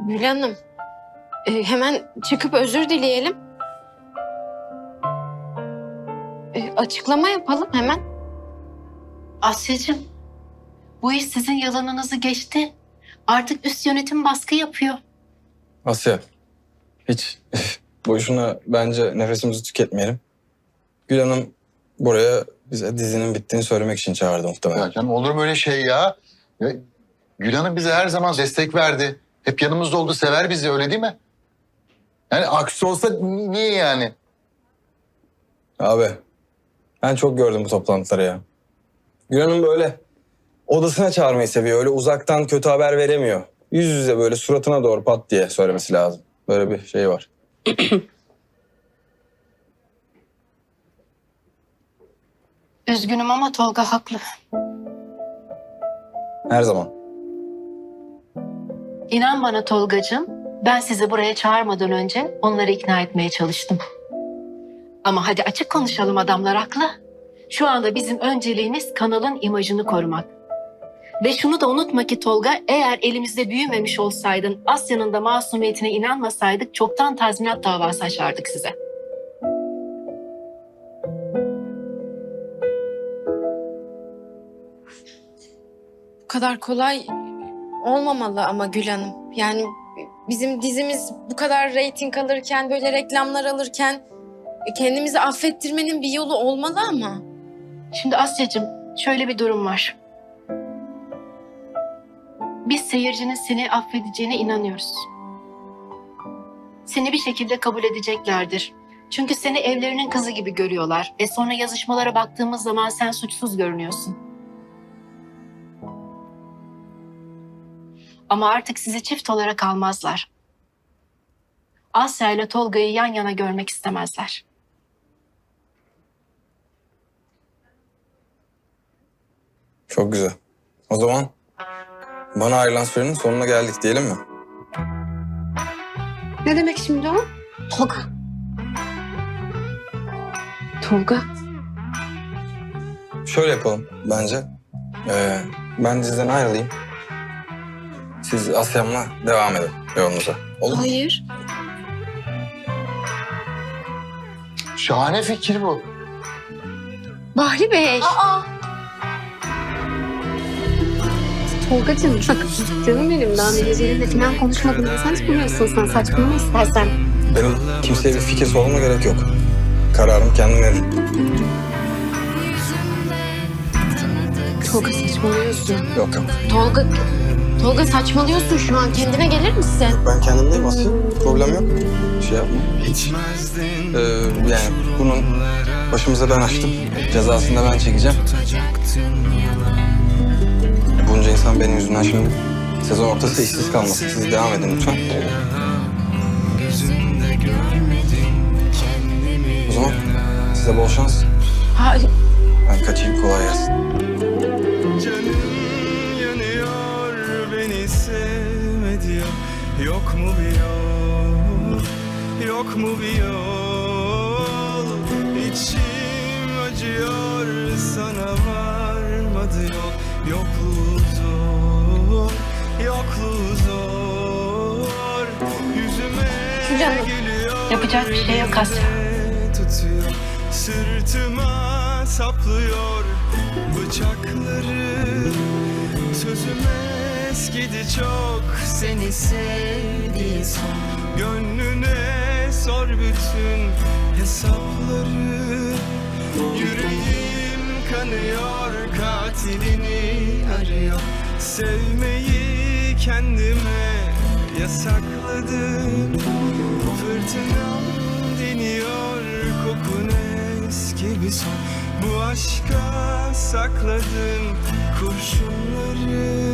Gül Hanım, e, hemen çıkıp özür dileyelim. E, açıklama yapalım hemen. Asya'cığım, bu iş sizin yalanınızı geçti. Artık üst yönetim baskı yapıyor. Asya, hiç boşuna bence nefesimizi tüketmeyelim. Gül Hanım buraya bize dizinin bittiğini söylemek için çağırdı muhtemelen. Ya canım olur mu öyle şey ya? ya? Gül Hanım bize her zaman destek verdi. Hep yanımızda oldu, sever bizi öyle değil mi? Yani aksi olsa ni- niye yani? Abi, ben çok gördüm bu toplantıları ya. Gül Hanım böyle odasına çağırmayı seviyor. Öyle uzaktan kötü haber veremiyor. Yüz yüze böyle suratına doğru pat diye söylemesi lazım. Böyle bir şey var. Üzgünüm ama Tolga haklı. Her zaman. İnan bana Tolgacığım, ben sizi buraya çağırmadan önce onları ikna etmeye çalıştım. Ama hadi açık konuşalım adamlar haklı. Şu anda bizim önceliğimiz kanalın imajını korumak. Ve şunu da unutma ki Tolga, eğer elimizde büyümemiş olsaydın, Asya'nın da masumiyetine inanmasaydık çoktan tazminat davası açardık size. Bu kadar kolay olmamalı ama Gül Hanım. Yani bizim dizimiz bu kadar reyting alırken, böyle reklamlar alırken e, kendimizi affettirmenin bir yolu olmalı ama. Şimdi Asya'cığım şöyle bir durum var. Biz seyircinin seni affedeceğine inanıyoruz. Seni bir şekilde kabul edeceklerdir. Çünkü seni evlerinin kızı gibi görüyorlar. E sonra yazışmalara baktığımız zaman sen suçsuz görünüyorsun. Ama artık sizi çift olarak almazlar. Asya ile Tolga'yı yan yana görmek istemezler. Çok güzel. O zaman bana ayrılan sürenin sonuna geldik diyelim mi? Ne demek şimdi o? Tolga. Tolga. Şöyle yapalım bence. Ee, ben diziden ayrılayım. Siz Asya'mla devam edin yolunuza. Olur mu? Hayır. Şahane fikir bu. Bahri Bey. Tolgacığım bak canım benim daha menajerinle falan konuşmadım. Ne saçmalıyorsun sen saçmalama istersen. Benim kimseye bir fikir sormama gerek yok. Kararım kendim veririm. Tolga saçmalıyorsun. Yok yok. Tolga, Tolga saçmalıyorsun şu an. Kendine gelir misin? Ben kendimdeyim Asya. Problem yok. Şey yapma. Ee, yani bunun başımıza ben açtım. Cezasını da ben çekeceğim. Bunca insan benim yüzümden şimdi sezon ortası işsiz kalmasın. Siz devam edin lütfen. O zaman size bol şans. Hayır. Ben kaçayım kolay gelsin. Mu bir yol? İçim acıyor sana varmadı yol. Yokluğu zor Yokluğu zor. Yüzüme Gül Hanım, gülüyor yapacak bir şey yok Asya. tutuyor. Sırtıma saplıyor bıçakları. Sözüme eskidi çok seni sor bütün hesapları Yüreğim kanıyor katilini arıyor. Sevmeyi kendime yasakladım. Fırtınam deniyor kokun eski bir son. Bu aşka sakladım kurşunları